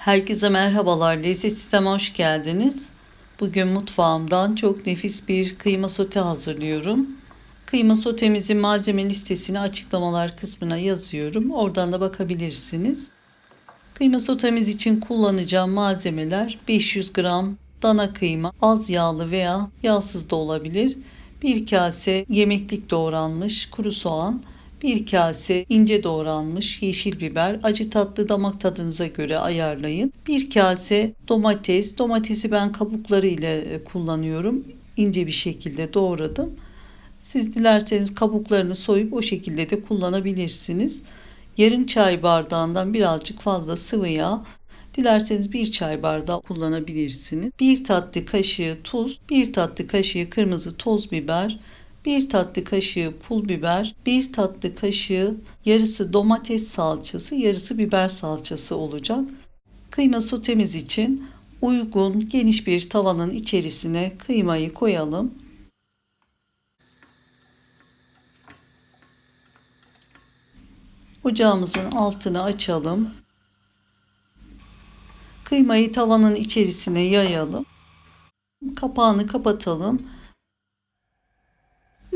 Herkese merhabalar. Lezzet Sistem'e hoş geldiniz. Bugün mutfağımdan çok nefis bir kıyma sote hazırlıyorum. Kıyma sotemizin malzeme listesini açıklamalar kısmına yazıyorum. Oradan da bakabilirsiniz. Kıyma sotemiz için kullanacağım malzemeler 500 gram dana kıyma, az yağlı veya yağsız da olabilir. 1 kase yemeklik doğranmış kuru soğan, 1 kase ince doğranmış yeşil biber, acı tatlı damak tadınıza göre ayarlayın. 1 kase domates, domatesi ben kabukları ile e, kullanıyorum. İnce bir şekilde doğradım. Siz dilerseniz kabuklarını soyup o şekilde de kullanabilirsiniz. Yarım çay bardağından birazcık fazla sıvı yağ, dilerseniz bir çay bardağı kullanabilirsiniz. Bir tatlı kaşığı tuz, bir tatlı kaşığı kırmızı toz biber, bir tatlı kaşığı pul biber, bir tatlı kaşığı yarısı domates salçası, yarısı biber salçası olacak. Kıyma sotemiz için uygun geniş bir tavanın içerisine kıymayı koyalım. Ocağımızın altını açalım. Kıymayı tavanın içerisine yayalım. Kapağını kapatalım.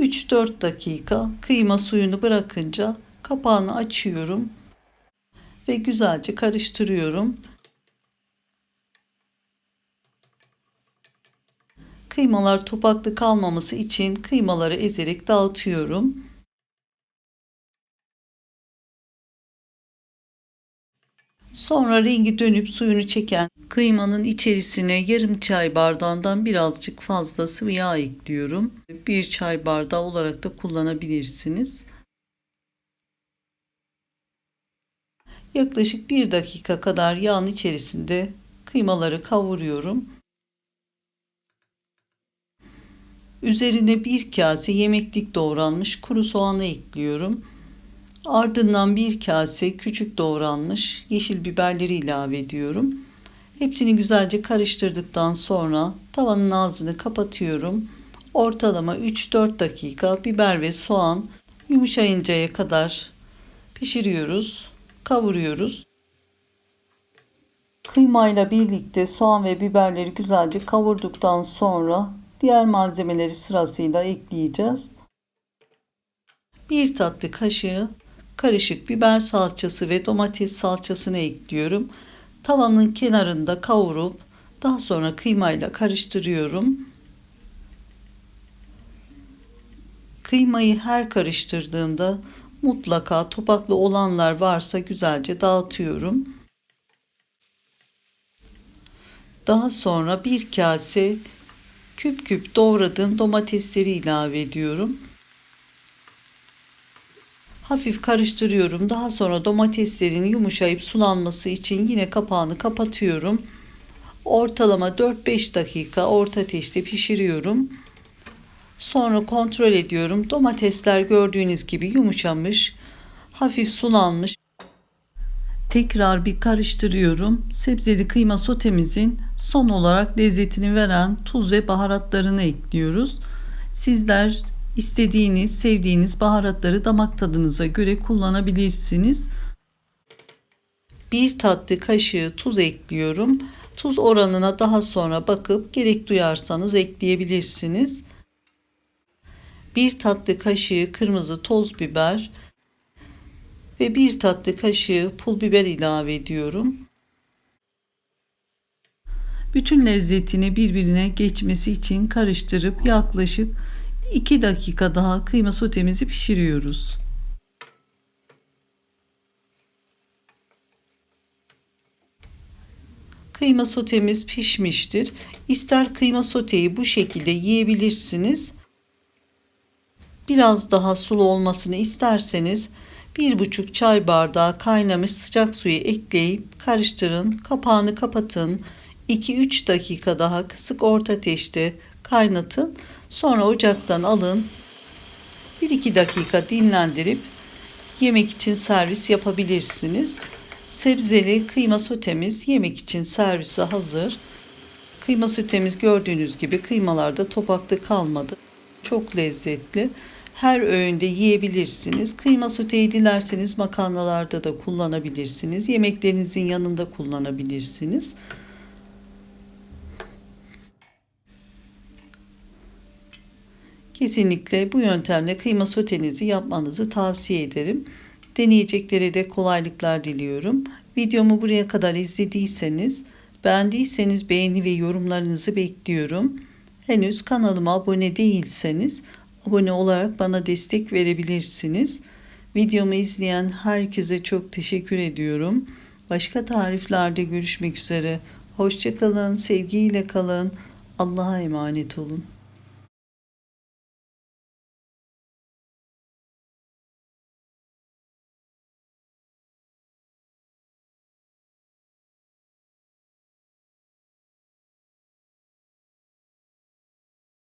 3-4 dakika kıyma suyunu bırakınca kapağını açıyorum ve güzelce karıştırıyorum. Kıymalar topaklı kalmaması için kıymaları ezerek dağıtıyorum. Sonra rengi dönüp suyunu çeken kıymanın içerisine yarım çay bardağından birazcık fazla sıvı yağ ekliyorum. Bir çay bardağı olarak da kullanabilirsiniz. Yaklaşık bir dakika kadar yağın içerisinde kıymaları kavuruyorum. Üzerine bir kase yemeklik doğranmış kuru soğanı ekliyorum. Ardından bir kase küçük doğranmış yeşil biberleri ilave ediyorum. Hepsini güzelce karıştırdıktan sonra tavanın ağzını kapatıyorum. Ortalama 3-4 dakika biber ve soğan yumuşayıncaya kadar pişiriyoruz, kavuruyoruz. Kıymayla birlikte soğan ve biberleri güzelce kavurduktan sonra diğer malzemeleri sırasıyla ekleyeceğiz. Bir tatlı kaşığı karışık biber salçası ve domates salçasını ekliyorum. Tavanın kenarında kavurup daha sonra kıymayla karıştırıyorum. Kıymayı her karıştırdığımda mutlaka topaklı olanlar varsa güzelce dağıtıyorum. Daha sonra bir kase küp küp doğradığım domatesleri ilave ediyorum. Hafif karıştırıyorum. Daha sonra domateslerin yumuşayıp sulanması için yine kapağını kapatıyorum. Ortalama 4-5 dakika orta ateşte pişiriyorum. Sonra kontrol ediyorum. Domatesler gördüğünüz gibi yumuşamış, hafif sulanmış. Tekrar bir karıştırıyorum. Sebzeli kıyma sotemizin son olarak lezzetini veren tuz ve baharatlarını ekliyoruz. Sizler istediğiniz, sevdiğiniz baharatları damak tadınıza göre kullanabilirsiniz. Bir tatlı kaşığı tuz ekliyorum. Tuz oranına daha sonra bakıp gerek duyarsanız ekleyebilirsiniz. Bir tatlı kaşığı kırmızı toz biber ve bir tatlı kaşığı pul biber ilave ediyorum. Bütün lezzetini birbirine geçmesi için karıştırıp yaklaşık 2 dakika daha kıyma sotemizi pişiriyoruz. Kıyma sotemiz pişmiştir. İster kıyma soteyi bu şekilde yiyebilirsiniz. Biraz daha sulu olmasını isterseniz 1,5 çay bardağı kaynamış sıcak suyu ekleyip karıştırın. Kapağını kapatın. 2-3 dakika daha kısık orta ateşte kaynatın. Sonra ocaktan alın. 1-2 dakika dinlendirip yemek için servis yapabilirsiniz. Sebzeli kıyma sotemiz yemek için servise hazır. Kıyma sotemiz gördüğünüz gibi kıymalarda topaklı kalmadı. Çok lezzetli. her öğünde yiyebilirsiniz. Kıyma soteyi dilerseniz makarnalarda da kullanabilirsiniz. Yemeklerinizin yanında kullanabilirsiniz. Kesinlikle bu yöntemle kıyma sotenizi yapmanızı tavsiye ederim. Deneyeceklere de kolaylıklar diliyorum. Videomu buraya kadar izlediyseniz, beğendiyseniz beğeni ve yorumlarınızı bekliyorum. Henüz kanalıma abone değilseniz abone olarak bana destek verebilirsiniz. Videomu izleyen herkese çok teşekkür ediyorum. Başka tariflerde görüşmek üzere. Hoşçakalın, sevgiyle kalın. Allah'a emanet olun.